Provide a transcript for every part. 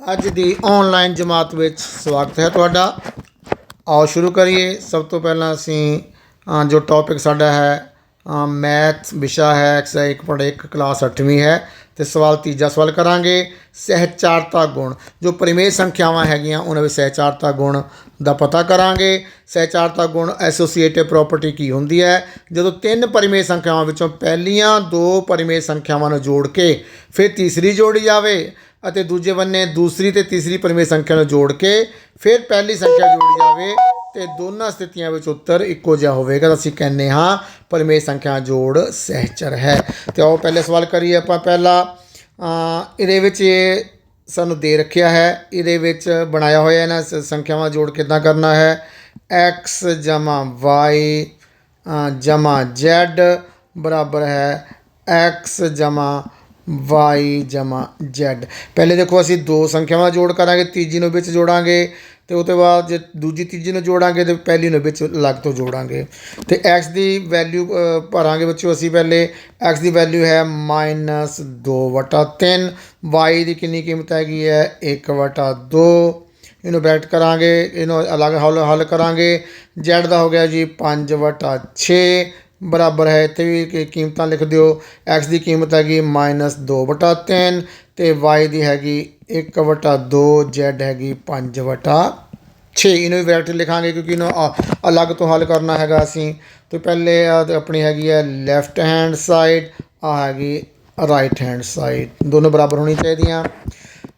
ਅੱਜ ਦੀ ਆਨਲਾਈਨ ਜਮਾਤ ਵਿੱਚ ਸਵਾਗਤ ਹੈ ਤੁਹਾਡਾ। ਆਓ ਸ਼ੁਰੂ ਕਰੀਏ। ਸਭ ਤੋਂ ਪਹਿਲਾਂ ਅਸੀਂ ਜੋ ਟੌਪਿਕ ਸਾਡਾ ਹੈ ਮੈਥ ਵਿਸ਼ਾ ਹੈ ਐਕਸਰਸਾਈਜ਼ 1.1 ਕਲਾਸ 8ਵੀਂ ਹੈ। ਤੇ ਸਵਾਲ ਤੀਜਾ ਸਵਾਲ ਕਰਾਂਗੇ। ਸਹਿਚਾਰਤਾ ਗੁਣ। ਜੋ ਪਰਿਮੇਯ ਸੰਖਿਆਵਾਂ ਹੈਗੀਆਂ, ਉਹਨਾਂ ਵਿੱਚ ਸਹਿਚਾਰਤਾ ਗੁਣ ਦਾ ਪਤਾ ਕਰਾਂਗੇ। ਸਹਿਚਾਰਤਾ ਗੁਣ ਐਸੋਸੀਏਟਿਵ ਪ੍ਰੋਪਰਟੀ ਕੀ ਹੁੰਦੀ ਹੈ? ਜਦੋਂ ਤਿੰਨ ਪਰਿਮੇਯ ਸੰਖਿਆਵਾਂ ਵਿੱਚੋਂ ਪਹਿਲੀਆਂ ਦੋ ਪਰਿਮੇਯ ਸੰਖਿਆਵਾਂ ਨੂੰ ਜੋੜ ਕੇ ਫਿਰ ਤੀਸਰੀ ਜੋੜੀ ਜਾਵੇ ਅਤੇ ਦੂਜੇ ਬੰਨੇ ਦੂਸਰੀ ਤੇ ਤੀਸਰੀ ਪਰਿਮੇਯ ਸੰਖਿਆ ਨੂੰ ਜੋੜ ਕੇ ਫਿਰ ਪਹਿਲੀ ਸੰਖਿਆ ਜੋੜੀ ਜਾਵੇ ਤੇ ਦੋਨਾਂ ਸਥਿਤੀਆਂ ਵਿੱਚ ਉੱਤਰ ਇੱਕੋ ਜਿਹਾ ਹੋਵੇਗਾ। ਤਾਂ ਅਸੀਂ ਕਹਿੰਦੇ ਹਾਂ ਪਰਿਮੇਯ ਸੰਖਿਆ ਜੋੜ ਸਹਿਚਰ ਹੈ। ਤੇ ਆਓ ਪਹਿਲੇ ਸਵਾਲ ਕਰੀਏ ਆਪਾਂ ਪਹਿਲਾ। ਇਹਦੇ ਵਿੱਚ ਇਹ ਸਾਨੂੰ ਦੇ ਰੱਖਿਆ ਹੈ। ਇਹਦੇ ਵਿੱਚ ਬਣਾਇਆ ਹੋਇਆ ਇਹਨਾਂ ਸ- ਸੰਖਿਆਵਾਂ ਜੋੜ ਕਿੱਦਾਂ ਕਰਨਾ ਹੈ? X y ਅ, ਜਮਾ z ਬਰਾਬਰ ਹੈ। X ਜਮਾ y ਜਮਾ z ਪਹਿਲੇ ਦੇਖੋ ਅਸੀਂ ਦੋ ਸੰਖਿਆਵਾਂ ਜੋੜ ਕਰਾਂਗੇ, ਤੀਜੀ ਨੂੰ ਵਿੱਚ ਜੋੜਾਂਗੇ ਤੇ ਉਹ ਤੋਂ ਬਾਅਦ ਜੇ ਦੂਜੀ ਤੀਜੀ ਨੂੰ ਜੋੜਾਂਗੇ ਤੇ ਪਹਿਲੀ ਨੂੰ ਵਿੱਚ ਅਲੱਗ ਤੋਂ ਜੋੜਾਂਗੇ। ਤੇ x ਦੀ ਵੈਲਿਊ ਭਰਾਂਗੇ ਬੱਚੋ ਅਸੀਂ ਪਹਿਲੇ। X ਦੀ ਵੈਲਿਊ ਹੈ -2 ਵਟਾ 3 y ਦੀ ਕਿੰਨੀ ਕੀਮਤ ਹੈਗੀ ਹੈ? 1 ਵਟਾ 2 ਇਹਨੂੰ ਬੈਟ ਕਰਾਂਗੇ, ਇਹਨੂੰ ਅਲੱਗ ਹੱਲ ਹੱਲ ਕਰਾਂਗੇ। Z ਦਾ ਹੋ ਗਿਆ ਜੀ 5 ਵਟਾ 6 ਬਰਾਬਰ ਹੈ। ਇੱਥੇ ਵੀ ਕੀਮਤਾਂ ਲਿਖ ਦਿਓ। X ਦੀ ਕੀਮਤ ਹੈਗੀ -2 ਵਟਾ 3 ਤੇ y ਦੀ ਹੈਗੀ 1 ਵਟਾ 2 z ਹੈਗੀ 5 ਵਟਾ 6 ਇਹਨੂੰ ਵੀ ਬ੍ਰੈਕਟ ਲਿਖਾਂਗੇ ਕਿਉਂਕਿ ਇਹਨੂੰ ਅ- ਅਲੱਗ ਤੋਂ ਹੱਲ ਕਰਨਾ ਹੈਗਾ ਅਸੀਂ। ਤੇ ਪਹਿਲੇ ਆਹ ਆਪਣੀ ਹੈਗੀ ਹੈ ਲੈਫਟ ਹੈਂਡ ਸਾਈਡ ਆ ਹੈਗੀ ਰਾਈਟ ਹੈਂਡ ਸਾਈਡ ਦੋਨੋਂ ਬਰਾਬਰ ਹੋਣੀ ਚਾਹੀਦੀਆਂ।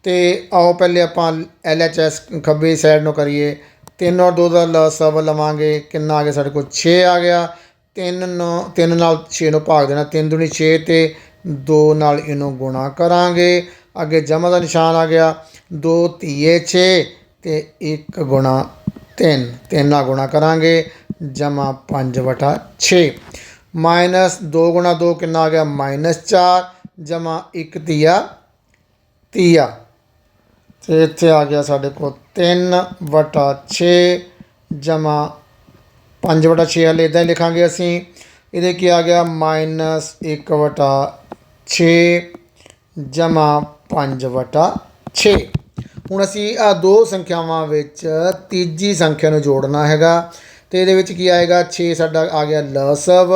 ਤੇ ਆਓ ਪਹਿਲੇ ਆਪਾਂ ਐਲ ਐਚ ਐਸ ਖੱਬੇ ਸਾਈਡ ਨੂੰ ਕਰੀਏ। 3 ਔਰ 2 ਦਾ ਲਸਵ ਲਵਾਂਗੇ। ਕਿੰਨਾ ਆ ਗਿਆ ਸਾਡੇ ਕੋਲ? 6 ਆ ਗਿਆ। 3 ਨੂੰ 3 ਨਾਲ 6 ਨੂੰ ਭਾਗ ਦੇਣਾ 3 ਦੁਨੀ 6 ਤੇ 2 ਨਾਲ ਇਹਨੂੰ ਗੁਣਾ ਕਰਾਂਗੇ। ਅੱਗੇ ਜਮਾ ਦਾ ਨਿਸ਼ਾਨ ਆ ਗਿਆ 2 ਧੀਏ 6 ਤੇ 1 ਗੁਣਾ 3 3 ਨਾਲ ਗੁਣਾ ਕਰਾਂਗੇ ਜਮਾ 5 ਵਟਾ 6 ਮਾਈਨਸ 2 ਗੁਣਾ 2 ਕਿੰਨਾ ਆ ਗਿਆ? ਮਾਈਨਸ 4 ਜਮਾ 1 ਤੀਆ ਤੀਆ ਤੇ ਇੱਥੇ ਆ ਗਿਆ ਸਾਡੇ ਕੋਲ 3 ਵਟਾ 6 ਜਮਾ 5 ਵਟਾ 6 ਹਲੇ ਇਦਾਂ ਹੀ ਲਿਖਾਂਗੇ ਅਸੀਂ। ਇਹਦੇ ਕੀ ਆ ਗਿਆ? ਮਾਈਨਸ 1 ਵਟਾ 6 ਜਮਾ 5 ਵਟਾ 6 ਹੁਣ ਅਸੀਂ ਆ ਦੋ ਸੰਖਿਆਵਾਂ ਵਿੱਚ ਤੀਜੀ ਸੰਖਿਆ ਨੂੰ ਜੋੜਨਾ ਹੈਗਾ। ਤੇ ਇਹਦੇ ਵਿੱਚ ਕੀ ਆਏਗਾ? 6 ਸਾਡਾ ਆ ਗਿਆ ਲਸਵ।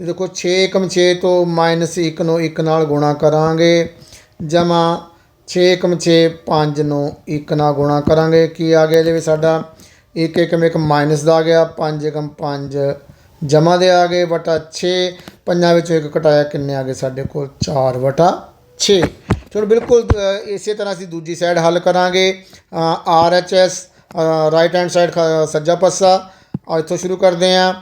ਤੇ ਦੇਖੋ 6 ਕਮ 6 ਤੋਂ ਮਾਈਨਸ 1 ਨੂੰ 1 ਨਾਲ ਗੁਣਾ ਕਰਾਂਗੇ। ਜਮਾ 6 ਕਮ 6 5 ਨੂੰ 1 ਨਾਲ ਗੁਣਾ ਕਰਾਂਗੇ। ਕੀ ਆ ਗਿਆ ਇਹਦੇ ਵਿੱਚ ਸਾਡਾ? 1 1 ਇੱਕ ਮਾਈਨਸ ਦਾ ਆ ਗਿਆ 5 ਕਮ 5 ਜਮਾ ਦੇ ਆ ਗਏ ਵਟਾ 6 ਪੰਜਾਂ ਵਿੱਚੋਂ ਇੱਕ ਘਟਾਇਆ ਕਿੰਨੇ ਆ ਗਏ ਸਾਡੇ ਕੋਲ 4 ਵਟਾ 6 ਚਲੋ ਬਿਲਕੁਲ ਅ, ਇਸੇ ਤਰ੍ਹਾਂ ਅਸੀਂ ਦੂਜੀ ਸਾਈਡ ਹੱਲ ਕਰਾਂਗੇ R H S right hand side ਸੱਜਾ ਪਾਸਾ ਆ ਇੱਥੋਂ ਸ਼ੁਰੂ ਕਰਦੇ ਹਾਂ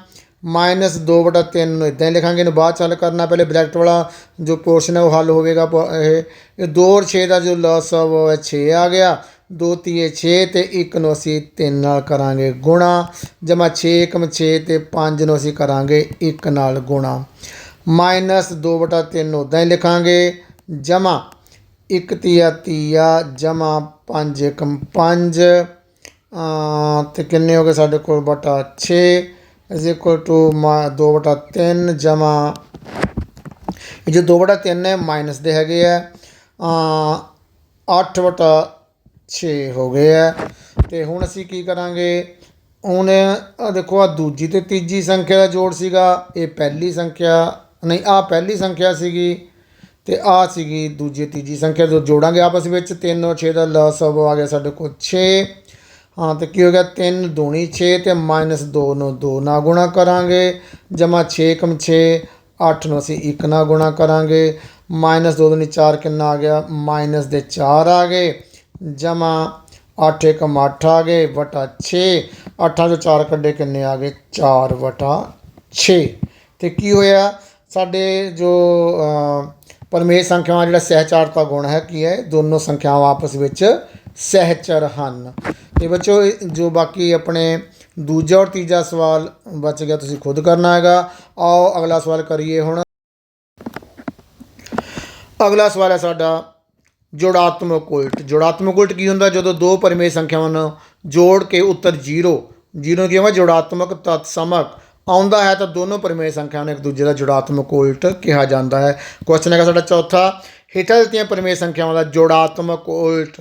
ਮਾਈਨਸ 2 ਬਟਾ 3 ਨੂੰ ਇਦਾਂ ਹੀ ਲਿਖਾਂਗੇ ਇਹਨੂੰ ਬਾਅਦ 'ਚ ਹੱਲ ਕਰਨਾ ਪਹਿਲੇ ਬ੍ਰੈਕਟ ਵਾਲਾ ਜੋ ਪੋਰਸ਼ਨ ਹੈ ਉਹ ਹੱਲ ਹੋਵੇਗਾ ਪ- ਇਹ ਇਹ 2 ਔਰ 6 ਦਾ ਜੋ ਲਸ ਆ ਉਹ ਹੈ 6 ਆ ਗਿਆ ਦੋ ਤੀਏ 6 ਤੇ 1 ਨੂੰ ਅਸੀਂ 3 ਨਾਲ ਕਰਾਂਗੇ ਗੁਣਾ। ਜਮਾ 6 ਕਮ 6 ਤੇ 5 ਨੂੰ ਅਸੀਂ ਕਰਾਂਗੇ 1 ਨਾਲ ਗੁਣਾ। ਮਾਈਨਸ 2 ਬਟਾ 3 ਨੂੰ ਉਦਾਂ ਹੀ ਲਿਖਾਂਗੇ। ਜਮਾ 1 ਤੀਆ ਤੀਆ, ਜਮਾ 5 ਕਮ 5 ਤੇ ਕਿੰਨੇ ਹੋ ਗਏ ਸਾਡੇ ਕੋਲ ਬਟਾ 6 is equal to 2 ਬਟਾ 3 ਜਮਾ ਇਹ ਜੋ 2 ਬਟਾ 3 ਹੈ, ਮਾਈਨਸ ਦੇ ਹੈਗੇ ਆ। 8 ਬਟਾ 6 ਹੋ ਗਏ ਆ। ਤੇ ਹੁਣ ਅਸੀਂ ਕੀ ਕਰਾਂਗੇ? ਹੁਣ ਆਹ ਦੇਖੋ ਆ ਦੂਜੀ ਤੇ ਤੀਜੀ ਸੰਖਿਆ ਦਾ ਜੋੜ ਸੀਗਾ। ਇਹ ਪਹਿਲੀ ਸੰਖਿਆ, ਨਹੀਂ ਆ ਪਹਿਲੀ ਸੰਖਿਆ ਸੀਗੀ ਤੇ ਆ ਸੀਗੀ ਦੂਜੀ, ਤੀਜੀ ਸੰਖਿਆ। ਜੋ ਜੋੜਾਂਗੇ ਆਪਸ ਵਿੱਚ 3 ਔਰ 6 ਦਾ ਲਸਵ ਆ ਗਿਆ ਸਾਡੇ ਕੋਲ 6 ਹਾਂ, ਤੇ ਕੀ ਹੋ ਗਿਆ? 3 ਦੂਣੀ 6 ਤੇ ਮਾਈਨਸ 2 ਨੂੰ 2 ਨਾਲ ਗੁਣਾ ਕਰਾਂਗੇ। ਜਮਾ 6 ਕਮ 6 8 ਨੂੰ ਅਸੀਂ 1 ਨਾਲ ਗੁਣਾ ਕਰਾਂਗੇ। ਮਾਈਨਸ 2 ਦੂਣੀ 4 ਕਿੰਨਾ ਆ ਗਿਆ? ਮਾਈਨਸ ਦੇ 4 ਆ ਗਏ। ਜਮਾ 8 ਏਕਮ 8 ਆ ਗਏ, ਵਟਾ 6 8 ਚੋਂ 4 ਕੱਢੇ ਕਿੰਨੇ ਆ ਗਏ? 4 ਵਟਾ 6 ਤੇ ਕੀ ਹੋਇਆ? ਸਾਡੇ ਜੋ ਪਰਮੇਸ਼ ਸੰਖਿਆਵਾਂ, ਜਿਹੜਾ ਸਹਿਚਾਰਤਾ ਗੁਣ ਹੈ, ਕੀ ਹੈ? ਦੋਨੋਂ ਸੰਖਿਆਵਾਂ ਆਪਸ ਵਿੱਚ ਸਹਿਚਰ ਹਨ। ਤੇ ਬੱਚੋ ਜੋ ਬਾਕੀ ਆਪਣੇ ਦੂਜਾ ਔਰ ਤੀਜਾ ਸਵਾਲ ਬਚ ਗਿਆ, ਤੁਸੀਂ ਖੁਦ ਕਰਨਾ ਹੈਗਾ। ਆਓ, ਅਗਲਾ ਸਵਾਲ ਕਰੀਏ ਹੁਣ। ਅਗਲਾ ਸਵਾਲ ਹੈ ਸਾਡਾ ਜੋੜਾਤਮਕ ਉਲਟ। ਜੋੜਾਤਮਕ ਉਲਟ ਕੀ ਹੁੰਦਾ? ਜਦੋਂ ਦੋ ਪਰਮੇ ਸੰਖਿਆਵਾਂ ਨੂੰ ਜੋੜ ਕੇ ਉੱਤਰ 0 0 ਕੀ ਹੁੰਦਾ ਜੋੜਾਤਮਕ, ਤਤਸਮਕ। ਆਉਂਦਾ ਹੈ ਤਾਂ ਦੋਨੋਂ ਪਰਮੇ ਸੰਖਿਆਵਾਂ ਨੂੰ ਇੱਕ ਦੂਜੇ ਦਾ ਜੋੜਾਤਮਕ ਉਲਟ ਕਿਹਾ ਜਾਂਦਾ ਹੈ। ਕੁਐਸਚਨ ਹੈਗਾ ਸਾਡਾ ਚੌਥਾ। ਹੇਠਾਂ ਦਿੱਤੀਆਂ ਪਰਮੇ ਸੰਖਿਆਵਾਂ ਦਾ ਜੋੜਾਤਮਕ ਉਲਟ।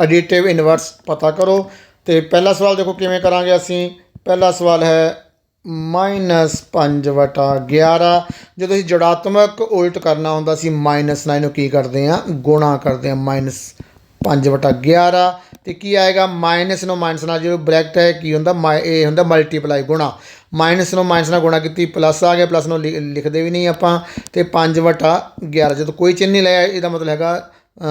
ਐਡੀਟਿਵ ਇਨਵਰਸ ਪਤਾ ਕਰੋ। ਤੇ ਪਹਿਲਾ ਸਵਾਲ ਦੇਖੋ ਕਿਵੇਂ ਕਰਾਂਗੇ ਅਸੀਂ? ਪਹਿਲਾ ਸਵਾਲ ਹੈ 5 ਵਟਾ 11 ਜਦੋਂ ਅਸੀਂ ਜੋੜਾਤਮਕ ਉਲਟ ਕਰਨਾ ਹੁੰਦਾ ਸੀ, ਮਾਈਨਸ ਨਾਲ ਇਹਨੂੰ ਕੀ ਕਰਦੇ ਆ? ਗੁਣਾ ਕਰਦੇ ਆ, ਮਾਈਨਸ 5 ਵਟਾ 11 ਤੇ ਕੀ ਆਏਗਾ? ਮਾਈਨਸ ਨੂੰ ਮਾਈਨਸ ਨਾਲ ਜਦੋਂ ਬ੍ਰੈਕਟ ਹੈ, ਕੀ ਹੁੰਦਾ? ਮਾਈ, ਇਹ ਹੁੰਦਾ ਮਲਟੀਪਲਾਈ ਗੁਣਾ। ਮਾਈਨਸ ਨੂੰ ਮਾਈਨਸ ਨਾਲ ਗੁਣਾ ਕੀਤੀ, ਪਲੱਸ ਆ ਗਿਆ, ਪਲੱਸ ਨੂੰ ਲਿ- ਲਿਖਦੇ ਵੀ ਨਹੀਂ ਆਪਾਂ। ਤੇ 5 ਵਟਾ 11 ਜਦੋਂ ਕੋਈ ਚਿੰਨ੍ਹ ਨਹੀਂ ਲਿਆ, ਇਹਦਾ ਮਤਲਬ ਹੈਗਾ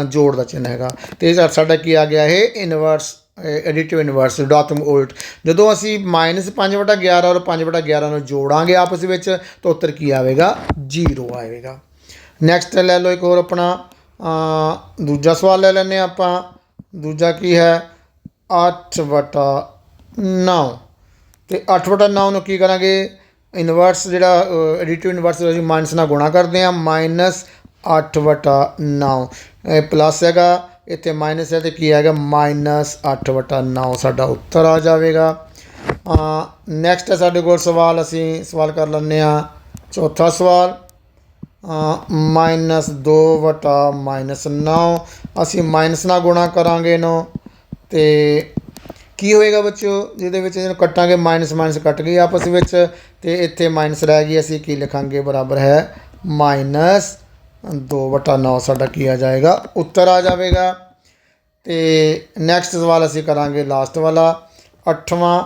ਜੋੜ ਦਾ ਚਿੰਨ੍ਹ ਹੈਗਾ। ਤੇ ਇਹ ਸਾਡਾ ਕੀ ਆ ਗਿਆ ਇਹ? ਇਨਵਰਸ ਐਡੀਟਿਵ ਇਨਵਰਸ ਡਾਤਮ ਉਲਟ ਜਦੋਂ ਅਸੀਂ ਮਾਈਨਸ 5 ਵਟਾ 11 ਔਰ 5 ਵਟਾ 11 ਨੂੰ ਜੋੜਾਂਗੇ ਆਪਸ ਵਿੱਚ, ਤਾਂ ਉੱਤਰ ਕੀ ਆਵੇਗਾ? 0 ਆਵੇਗਾ। ਨੈਕਸਟ ਲੈ ਲਓ ਇੱਕ ਹੋਰ ਆਪਣਾ ਦੂਜਾ ਸਵਾਲ ਲੈ ਲੈਂਦੇ ਹਾਂ ਆਪਾਂ। ਦੂਜਾ ਕੀ ਹੈ? 8 ਵਟਾ 9 ਤੇ 8 ਵਟਾ 9 ਨੂੰ ਕੀ ਕਰਾਂਗੇ? ਇਨਵਰਸ ਜਿਹੜਾ ਐਡੀਟਿਵ ਇਨਵਰਸ ਅਸੀਂ ਮਾਈਨਸ ਨਾਲ ਗੁਣਾ ਕਰਦੇ ਹਾਂ ਮਾਈਨਸ 8 ਵਟਾ 9 ਪਲੱਸ ਹੈਗਾ। ਇੱਥੇ ਮਾਈਨਸ ਹੈ ਤੇ ਕੀ ਆਏਗਾ ਮਾਈਨਸ 8 ਵਟਾ 9 ਸਾਡਾ ਉੱਤਰ ਆ ਜਾਵੇਗਾ। ਨੈਕਸਟ ਹੈ ਸਾਡੇ ਕੋਲ ਸਵਾਲ, ਅਸੀਂ ਸਵਾਲ ਕਰ ਲੈਂਦੇ ਹਾਂ। ਚੌਥਾ ਸਵਾਲ ਮਾਈਨਸ 2 ਵਟਾ ਮਾਈਨਸ 9 ਅਸੀਂ ਮਾਈਨਸ ਨਾਲ ਗੁਣਾ ਕਰਾਂਗੇ ਇਹਨੂੰ। ਤੇ ਕੀ ਹੋਏਗਾ ਬੱਚਿਓ? ਜਿਹਦੇ ਵਿੱਚ ਇਹਨੂੰ ਕੱਟਾਂਗੇ ਮਾਈਨਸ ਮਾਈਨਸ ਕੱਟ ਗਈ ਆਪਸ ਵਿੱਚ। ਤੇ ਇੱਥੇ ਮਾਈਨਸ ਰਹਿ ਗਈ, ਅਸੀਂ ਕੀ ਲਿਖਾਂਗੇ? ਬਰਾਬਰ ਹੈ। ਮਾਈਨਸ 2 ਵਟਾ 9 ਸਾਡਾ ਕੀ ਆ ਜਾਏਗਾ? ਉੱਤਰ ਆ ਜਾਵੇਗਾ। ਤੇ ਨੈਕਸਟ ਸਵਾਲ ਅਸੀਂ ਕਰਾਂਗੇ ਲਾਸਟ ਵਾਲਾ। ਅੱਠਵਾਂ,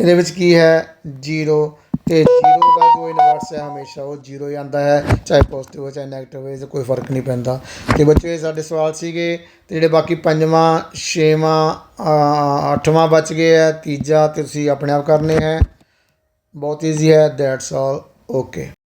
ਇਹਦੇ ਵਿੱਚ ਕੀ ਹੈ? 0 ਤੇ 0 ਦਾ ਜੋ ਇਨਵਰਸ ਹੈ, ਹਮੇਸ਼ਾ ਉਹ 0 ਹੀ ਆਉਂਦਾ ਹੈ। ਚਾਹੇ ਪੋਜ਼ਿਟਿਵ ਹੋ ਚਾਹੇ ਨੈਗੇਟਿਵ ਹੋਵੇ ਕੋਈ ਫ਼ਰਕ ਨਹੀਂ ਪੈਂਦਾ। ਤੇ ਬੱਚਿਓ, ਇਹ ਸਾਡੇ ਸਵਾਲ ਸੀਗੇ। ਤੇ ਜਿਹੜੇ ਬਾਕੀ ਪੰਜਵਾਂ, ਛੇਵਾਂ ਅੱਠਵਾਂ ਬਚ ਗਏ ਹੈ। ਤੀਜਾ ਤੇ ਤੁਸੀਂ ਆਪਣੇ ਆਪ ਕਰਨੇ ਹੈ। ਬਹੁਤ ਈਜ਼ੀ ਹੈ ਦੈਟਸ ਆਲ ਓਕੇ